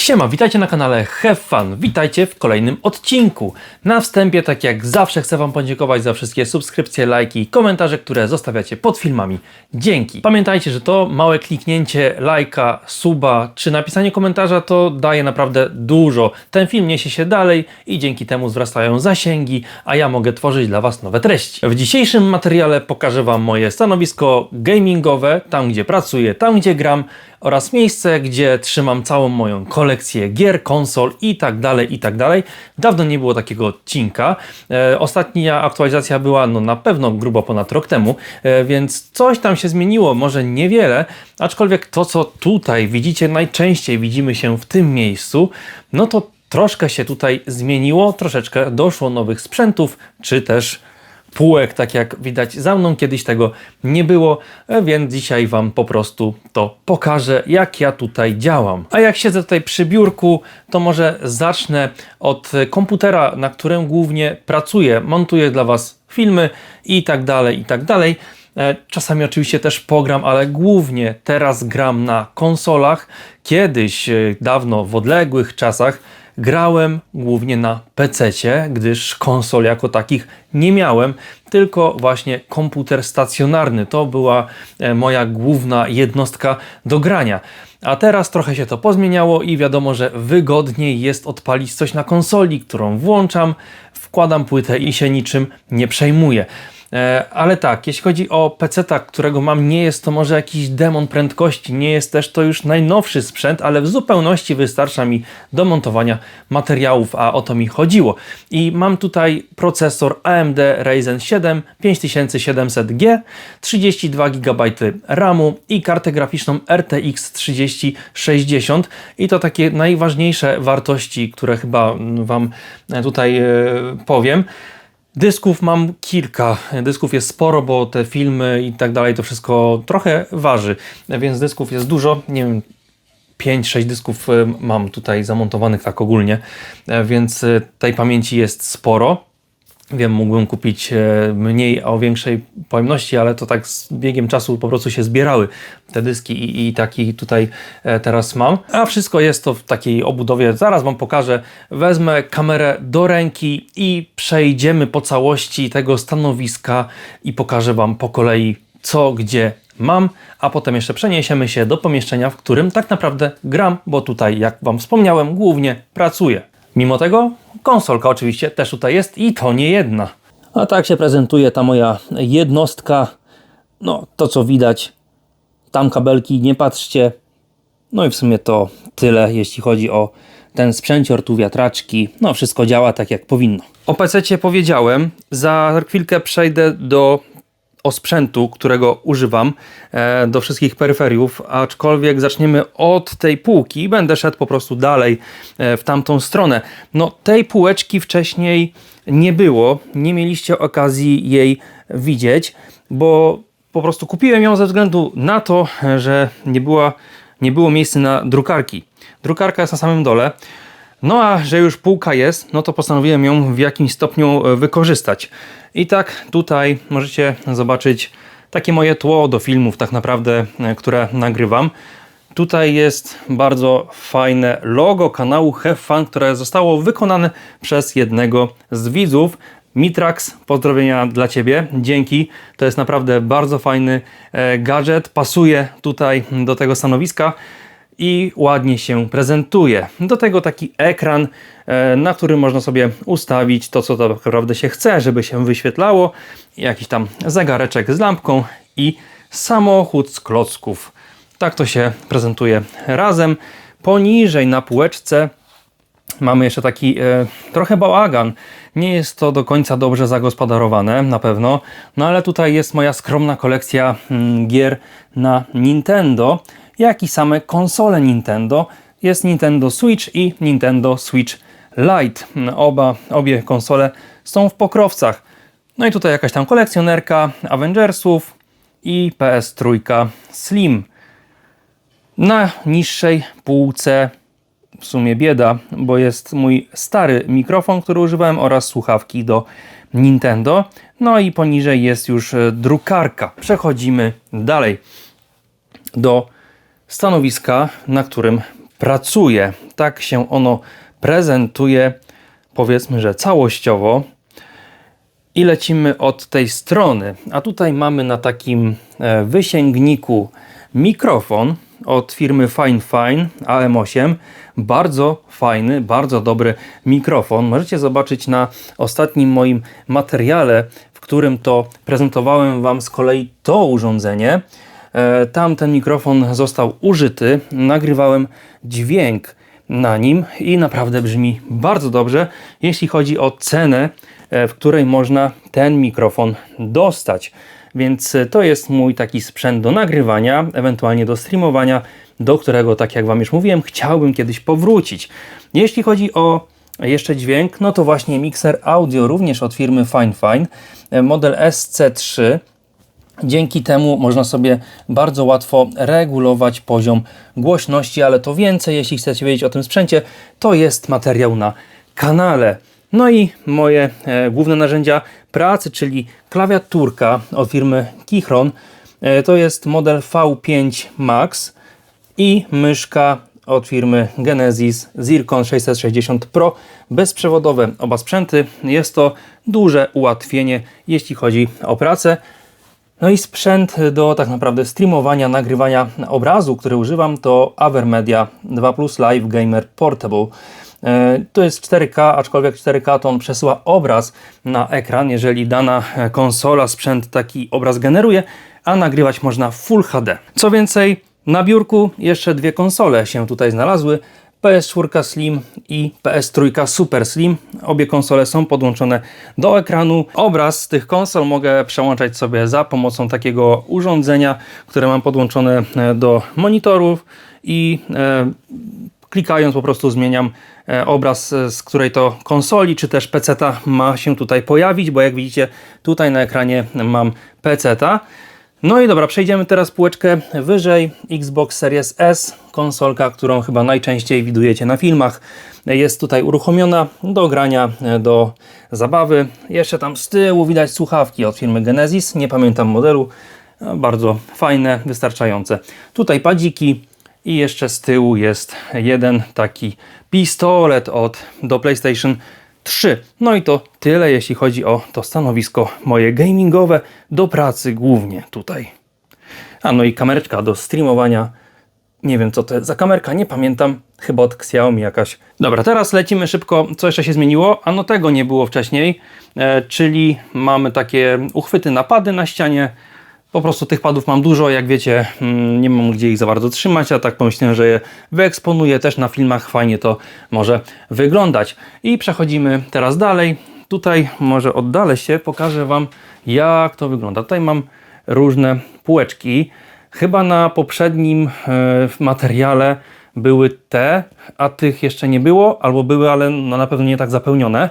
Siema, witajcie na kanale Have Fun. Witajcie w kolejnym odcinku. Na wstępie, tak jak zawsze, chcę Wam podziękować za wszystkie subskrypcje, lajki i komentarze, które zostawiacie pod filmami. Dzięki. Pamiętajcie, że to małe kliknięcie lajka, suba czy napisanie komentarza to daje naprawdę dużo. Ten film niesie się dalej i dzięki temu wzrastają zasięgi, a ja mogę tworzyć dla Was nowe treści. W dzisiejszym materiale pokażę Wam moje stanowisko gamingowe, tam gdzie pracuję, tam gdzie gram oraz miejsce, gdzie trzymam całą moją kolekcję gier, konsol i tak dalej, i tak dalej. Dawno nie było takiego odcinka. E, ostatnia aktualizacja była no, na pewno grubo ponad rok temu, e, więc coś tam się zmieniło, może niewiele, aczkolwiek to, co tutaj widzicie najczęściej, widzimy się w tym miejscu, no to troszkę się tutaj zmieniło, troszeczkę doszło nowych sprzętów, czy też półek, tak jak widać za mną kiedyś tego nie było, e, więc dzisiaj Wam po prostu to pokażę, jak ja tutaj działam. A jak siedzę tutaj przy biurku, to może zacznę od komputera, na którym głównie pracuję, montuję dla Was filmy i tak dalej, i tak dalej. E, czasami oczywiście też pogram, ale głównie teraz gram na konsolach. Kiedyś, e, dawno, w odległych czasach, grałem głównie na PC, gdyż konsol jako takich nie miałem, tylko właśnie komputer stacjonarny. To była e, moja główna jednostka do grania. A teraz trochę się to pozmieniało i wiadomo, że wygodniej jest odpalić coś na konsoli, którą włączam, wkładam płytę i się niczym nie przejmuję. E, ale tak, jeśli chodzi o PC, którego mam, nie jest to może jakiś demon prędkości, nie jest też to już najnowszy sprzęt, ale w zupełności wystarcza mi do montowania materiałów, a o to mi chodziło. I mam tutaj procesor AMD Ryzen 7 5700G, 32 GB RAMu i kartę graficzną RTX 3060 i to takie najważniejsze wartości, które chyba Wam tutaj e, powiem. Dysków mam kilka. Dysków jest sporo, bo te filmy i tak dalej to wszystko trochę waży, więc dysków jest dużo. Nie wiem, 5-6 dysków e, mam tutaj zamontowanych tak ogólnie, e, więc e, tej pamięci jest sporo. Wiem, mógłbym kupić e, mniej o większej pojemności, ale to tak z biegiem czasu po prostu się zbierały te dyski i, i taki tutaj e, teraz mam. A wszystko jest to w takiej obudowie. Zaraz Wam pokażę. Wezmę kamerę do ręki i przejdziemy po całości tego stanowiska i pokażę Wam po kolei co, gdzie mam, a potem jeszcze przeniesiemy się do pomieszczenia, w którym tak naprawdę gram, bo tutaj, jak Wam wspomniałem, głównie pracuję. Mimo tego konsolka oczywiście też tutaj jest i to nie jedna. A tak się prezentuje ta moja jednostka. No, to co widać, tam kabelki, nie patrzcie. No i w sumie to tyle, jeśli chodzi o ten sprzęcior, tu wiatraczki. No, wszystko działa tak jak powinno. O PC powiedziałem, za chwilkę przejdę do osprzętu, którego używam e, do wszystkich peryferiów, aczkolwiek zaczniemy od tej półki i będę szedł po prostu dalej e, w tamtą stronę. No tej półeczki wcześniej nie było, nie mieliście okazji jej widzieć, bo po prostu kupiłem ją ze względu na to, że nie, była, nie było miejsca na drukarki. Drukarka jest na samym dole. No a że już półka jest, no to postanowiłem ją w jakimś stopniu e, wykorzystać. I tak tutaj możecie zobaczyć takie moje tło do filmów tak naprawdę, e, które nagrywam. Tutaj jest bardzo fajne logo kanału Have Fun, które zostało wykonane przez jednego z widzów. Mitrax, pozdrowienia dla Ciebie, dzięki. To jest naprawdę bardzo fajny e, gadżet, pasuje tutaj do tego stanowiska i ładnie się prezentuje. Do tego taki ekran, e, na którym można sobie ustawić to, co tak naprawdę się chce, żeby się wyświetlało. Jakiś tam zegareczek z lampką i samochód z klocków. Tak to się prezentuje razem. Poniżej na półeczce mamy jeszcze taki e, trochę bałagan. Nie jest to do końca dobrze zagospodarowane, na pewno, no ale tutaj jest moja skromna kolekcja mm, gier na Nintendo jak i same konsole Nintendo. Jest Nintendo Switch i Nintendo Switch Lite. Oba, obie konsole są w pokrowcach. No i tutaj jakaś tam kolekcjonerka Avengersów i PS3 Slim. Na niższej półce w sumie bieda, bo jest mój stary mikrofon, który używałem oraz słuchawki do Nintendo. No i poniżej jest już drukarka. Przechodzimy dalej do stanowiska, na którym pracuje. Tak się ono prezentuje, powiedzmy, że całościowo. I lecimy od tej strony. A tutaj mamy na takim e, wysięgniku mikrofon od firmy Fine Fine AM8. Bardzo fajny, bardzo dobry mikrofon. Możecie zobaczyć na ostatnim moim materiale, w którym to prezentowałem Wam z kolei to urządzenie. E, Tam ten mikrofon został użyty. Nagrywałem dźwięk na nim i naprawdę brzmi bardzo dobrze, jeśli chodzi o cenę, e, w której można ten mikrofon dostać. Więc e, to jest mój taki sprzęt do nagrywania, ewentualnie do streamowania, do którego, tak jak Wam już mówiłem, chciałbym kiedyś powrócić. Jeśli chodzi o jeszcze dźwięk, no to właśnie mikser audio również od firmy Fine Fine, e, model SC3. Dzięki temu można sobie bardzo łatwo regulować poziom głośności, ale to więcej, jeśli chcecie wiedzieć o tym sprzęcie, to jest materiał na kanale. No i moje e, główne narzędzia pracy, czyli klawiaturka od firmy Kichron. E, to jest model V5 Max i myszka od firmy Genesis Zircon 660 Pro bezprzewodowe oba sprzęty. Jest to duże ułatwienie, jeśli chodzi o pracę. No i sprzęt do tak naprawdę streamowania, nagrywania obrazu, który używam to Avermedia 2 Plus Live Gamer Portable. E, To jest 4K, aczkolwiek 4K to on przesyła obraz na ekran, jeżeli dana e, konsola, sprzęt taki obraz generuje, a nagrywać można Full HD. Co więcej, na biurku jeszcze dwie konsole się tutaj znalazły. PS4 Slim i PS3 Super Slim. Obie konsole są podłączone do ekranu. Obraz z tych konsol mogę przełączać sobie za pomocą takiego urządzenia, które mam podłączone e, do monitorów i e, klikając po prostu zmieniam e, obraz e, z której to konsoli czy też PC-ta ma się tutaj pojawić, bo jak widzicie tutaj na ekranie mam PC-ta. No i dobra, przejdziemy teraz półeczkę wyżej. Xbox Series S, konsolka, którą chyba najczęściej widujecie na filmach. Jest tutaj uruchomiona do grania, do zabawy. Jeszcze tam z tyłu widać słuchawki od firmy Genesis, nie pamiętam modelu. Bardzo fajne, wystarczające. Tutaj padziki i jeszcze z tyłu jest jeden taki pistolet od do PlayStation 3. No i to tyle, jeśli chodzi o to stanowisko moje gamingowe do pracy głównie tutaj. A no i kamereczka do streamowania. Nie wiem co to jest za kamerka, nie pamiętam. Chyba od Xiaomi jakaś. Dobra, teraz lecimy szybko. Co jeszcze się zmieniło? A no tego nie było wcześniej. E, czyli mamy takie uchwyty napady na ścianie. Po prostu tych padów mam dużo, jak wiecie, mm, nie mam gdzie ich za bardzo trzymać, a tak pomyślałem, że je wyeksponuję też na filmach, fajnie to może wyglądać. I przechodzimy teraz dalej. Tutaj może oddalę się, pokażę Wam jak to wygląda. Tutaj mam różne półeczki. Chyba na poprzednim e, materiale były te, a tych jeszcze nie było, albo były, ale no na pewno nie tak zapełnione.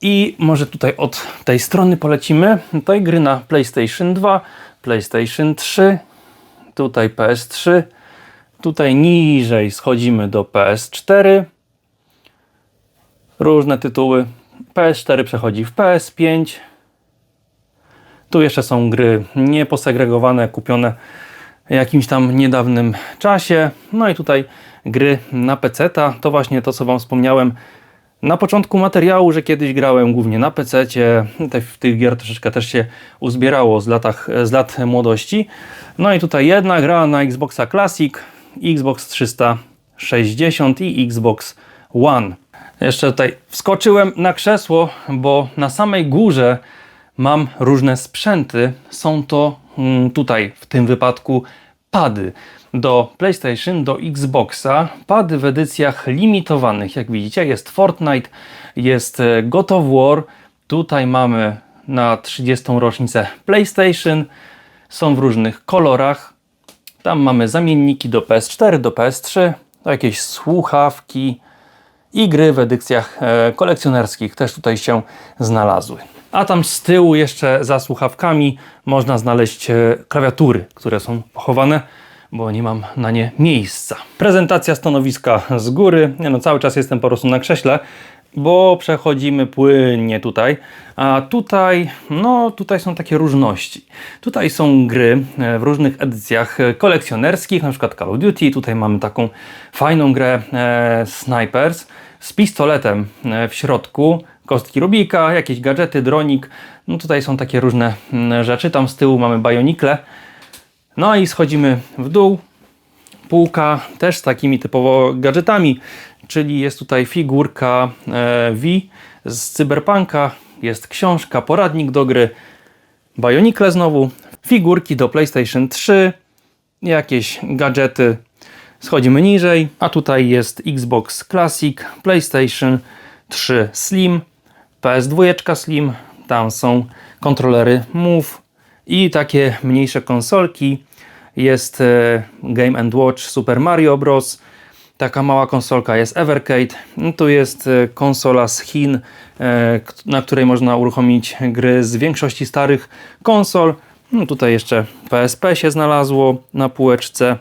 I może tutaj od tej strony polecimy. Tutaj gry na PlayStation 2, PlayStation 3, tutaj PS3, tutaj niżej schodzimy do PS4. Różne tytuły. PS4 przechodzi w PS5. Tu jeszcze są gry nieposegregowane, kupione w jakimś tam niedawnym czasie. No i tutaj gry na PC. To właśnie to, co Wam wspomniałem na początku materiału, że kiedyś grałem głównie na PC. Tych, tych gier troszeczkę też się uzbierało z, latach, z lat młodości. No i tutaj jedna gra na Xboxa Classic, Xbox 360 i Xbox One. Jeszcze tutaj wskoczyłem na krzesło, bo na samej górze mam różne sprzęty. Są to mm, tutaj w tym wypadku pady do PlayStation, do Xboxa. Pady w edycjach limitowanych, jak widzicie. Jest Fortnite, jest e, God of War. Tutaj mamy na 30. rocznicę PlayStation. Są w różnych kolorach. Tam mamy zamienniki do PS4, do PS3, to jakieś słuchawki i gry w edycjach e, kolekcjonerskich też tutaj się znalazły. A tam z tyłu jeszcze za słuchawkami można znaleźć e, klawiatury, które są pochowane, bo nie mam na nie miejsca. Prezentacja stanowiska z góry. Nie no, cały czas jestem po prostu na krześle. bo przechodzimy płynnie tutaj, a tutaj, no tutaj są takie różności. Tutaj są gry e, w różnych edycjach kolekcjonerskich, na przykład Call of Duty, tutaj mamy taką fajną grę e, Snipers z pistoletem e, w środku, kostki Rubika, jakieś gadżety, dronik, no tutaj są takie różne mm, rzeczy, tam z tyłu mamy bajonikle, no i schodzimy w dół, półka też z takimi typowo gadżetami, czyli jest tutaj figurka e, V z Cyberpunka, jest książka, poradnik do gry, bajonikle znowu, figurki do PlayStation 3, jakieś gadżety. Schodzimy niżej, a tutaj jest Xbox Classic, PlayStation 3 Slim, PS2 Slim, tam są kontrolery Move i takie mniejsze konsolki. Jest e, Game Watch Super Mario Bros. Taka mała konsolka jest Evercade. No, Tu jest e, konsola z Chin, e, na której można uruchomić gry z większości starych konsol. No, tutaj jeszcze PSP się znalazło na półeczce.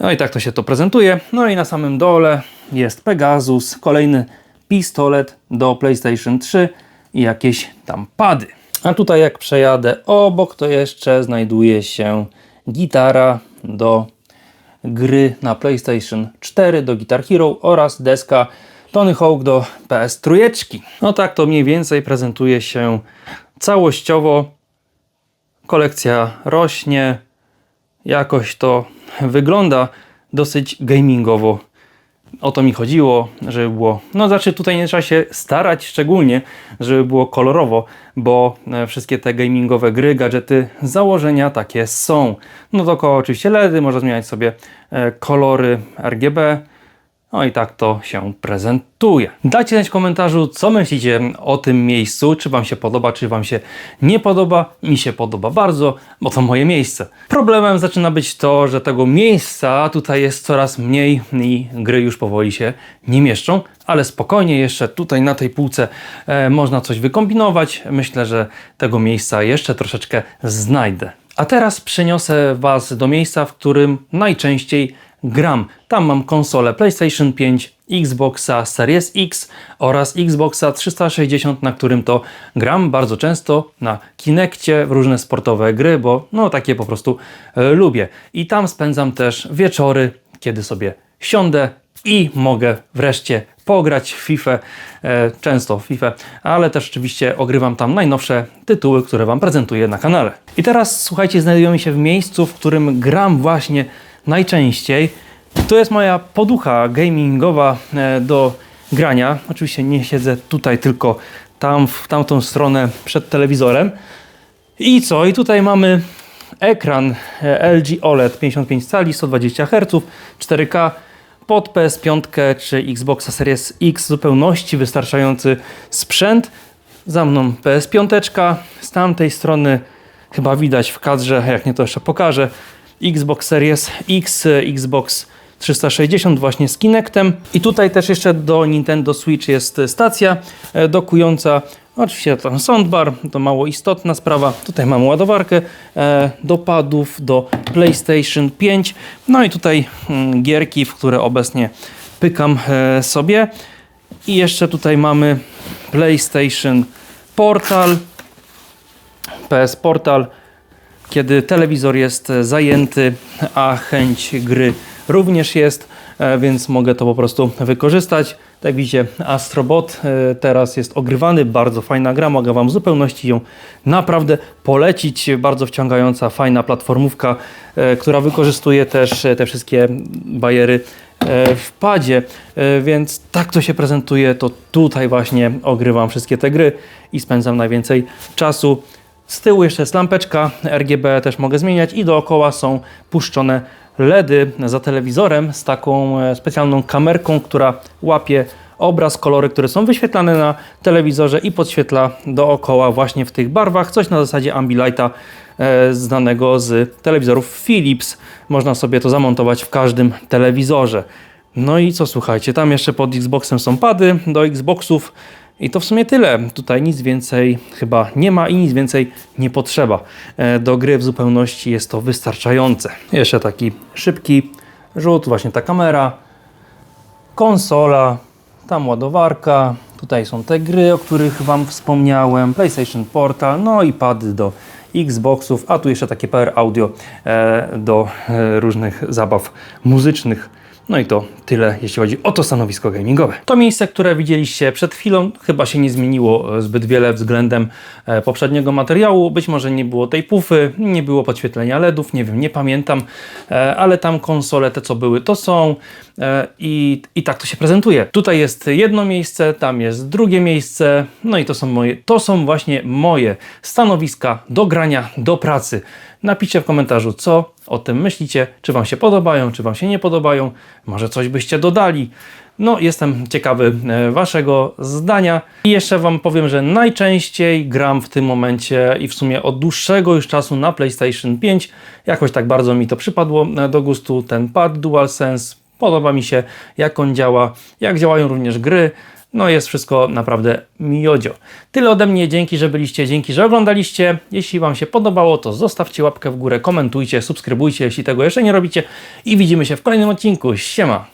No i tak to się to prezentuje. No i na samym dole jest Pegasus, kolejny pistolet do PlayStation 3 i jakieś tam pady. A tutaj jak przejadę obok, to jeszcze znajduje się gitara do gry na PlayStation 4 do Guitar Hero oraz deska Tony Hawk do PS3. No tak to mniej więcej prezentuje się całościowo. Kolekcja rośnie, jakoś to wygląda dosyć gamingowo. O to mi chodziło, żeby było. No, znaczy tutaj nie trzeba się starać szczególnie, żeby było kolorowo, bo e, wszystkie te gamingowe gry, gadżety założenia takie są. No dookoła oczywiście LEDy, można zmieniać sobie e, kolory RGB. No i tak to się prezentuje. Dajcie znać w komentarzu, co myślicie o tym miejscu, czy Wam się podoba, czy Wam się nie podoba. Mi się podoba bardzo, bo to moje miejsce. Problemem zaczyna być to, że tego miejsca tutaj jest coraz mniej i gry już powoli się nie mieszczą, ale spokojnie jeszcze tutaj na tej półce e, można coś wykombinować. Myślę, że tego miejsca jeszcze troszeczkę znajdę. A teraz przeniosę Was do miejsca, w którym najczęściej gram. Tam mam konsolę PlayStation 5, Xboxa Series X oraz Xboxa 360, na którym to gram bardzo często na Kinectie w różne sportowe gry, bo no takie po prostu e, lubię. I tam spędzam też wieczory, kiedy sobie siądę i mogę wreszcie pograć w FIFA, e, często w FIFA, ale też oczywiście ogrywam tam najnowsze tytuły, które Wam prezentuję na kanale. I teraz słuchajcie, znajdujemy się w miejscu, w którym gram właśnie najczęściej. To jest moja poducha gamingowa e, do grania. Oczywiście nie siedzę tutaj, tylko tam, w tamtą stronę przed telewizorem. I co? I tutaj mamy ekran LG OLED 55 cali, 120 Hz, 4K pod PS5 czy Xboxa Series X w zupełności wystarczający sprzęt. Za mną PS5, z tamtej strony chyba widać w kadrze, jak nie to jeszcze pokażę, Xbox Series X, Xbox 360 właśnie z Kinectem. I tutaj też jeszcze do Nintendo Switch jest stacja e, dokująca. Oczywiście tam soundbar, to mało istotna sprawa. Tutaj mamy ładowarkę e, do padów, do PlayStation 5. No i tutaj mm, gierki, w które obecnie pykam e, sobie. I jeszcze tutaj mamy PlayStation Portal, PS Portal, kiedy telewizor jest e, zajęty, a chęć gry również jest, e, więc mogę to po prostu wykorzystać. Tak widzicie, Astrobot e, teraz jest ogrywany, bardzo fajna gra, mogę Wam w zupełności ją naprawdę polecić. Bardzo wciągająca, fajna platformówka, która wykorzystuje też te wszystkie bajery w padzie, więc tak to się prezentuje, to tutaj właśnie ogrywam wszystkie te gry i spędzam najwięcej czasu. Z tyłu jeszcze jest lampeczka RGB, też mogę zmieniać i dookoła są puszczone LEDy za telewizorem z taką e, specjalną kamerką, która łapie obraz, kolory, które są wyświetlane na telewizorze i podświetla dookoła właśnie w tych barwach, coś na zasadzie Ambilighta e, znanego z telewizorów Philips. Można sobie to zamontować w każdym telewizorze. No i co słuchajcie, tam jeszcze pod Xboxem są pady do Xboxów i to w sumie tyle. Tutaj nic więcej chyba nie ma i nic więcej nie potrzeba. E, Do gry w zupełności jest to wystarczające. Jeszcze taki szybki rzut, właśnie ta kamera, konsola. tam ładowarka, tutaj są te gry, o których Wam wspomniałem, PlayStation Portal, no i pady do Xboxów, a tu jeszcze takie Power Audio e, do e, różnych zabaw muzycznych. No i to tyle, jeśli chodzi o to stanowisko gamingowe. To miejsce, które widzieliście przed chwilą, chyba się nie zmieniło e, zbyt wiele względem e, poprzedniego materiału. Być może nie było tej pufy, nie było podświetlenia LEDów, nie wiem, nie pamiętam, e, ale tam konsole, te co były, to są i, i tak to się prezentuje. Tutaj jest jedno miejsce, tam jest drugie miejsce, no i to są moje, to są właśnie moje stanowiska do grania, do pracy. Napiszcie w komentarzu, co o tym myślicie, czy Wam się podobają, czy Wam się nie podobają, może coś byście dodali. No, jestem ciekawy e, Waszego zdania. I jeszcze Wam powiem, że najczęściej gram w tym momencie i w sumie od dłuższego już czasu na PlayStation 5. Jakoś tak bardzo mi to przypadło e, do gustu, ten pad DualSense. Podoba mi się, jak on działa, jak działają również gry. No jest wszystko naprawdę miodzio. Tyle ode mnie, dzięki, że byliście, dzięki, że oglądaliście. Jeśli Wam się podobało, to zostawcie łapkę w górę, komentujcie, subskrybujcie, jeśli tego jeszcze nie robicie i widzimy się w kolejnym odcinku. Siema!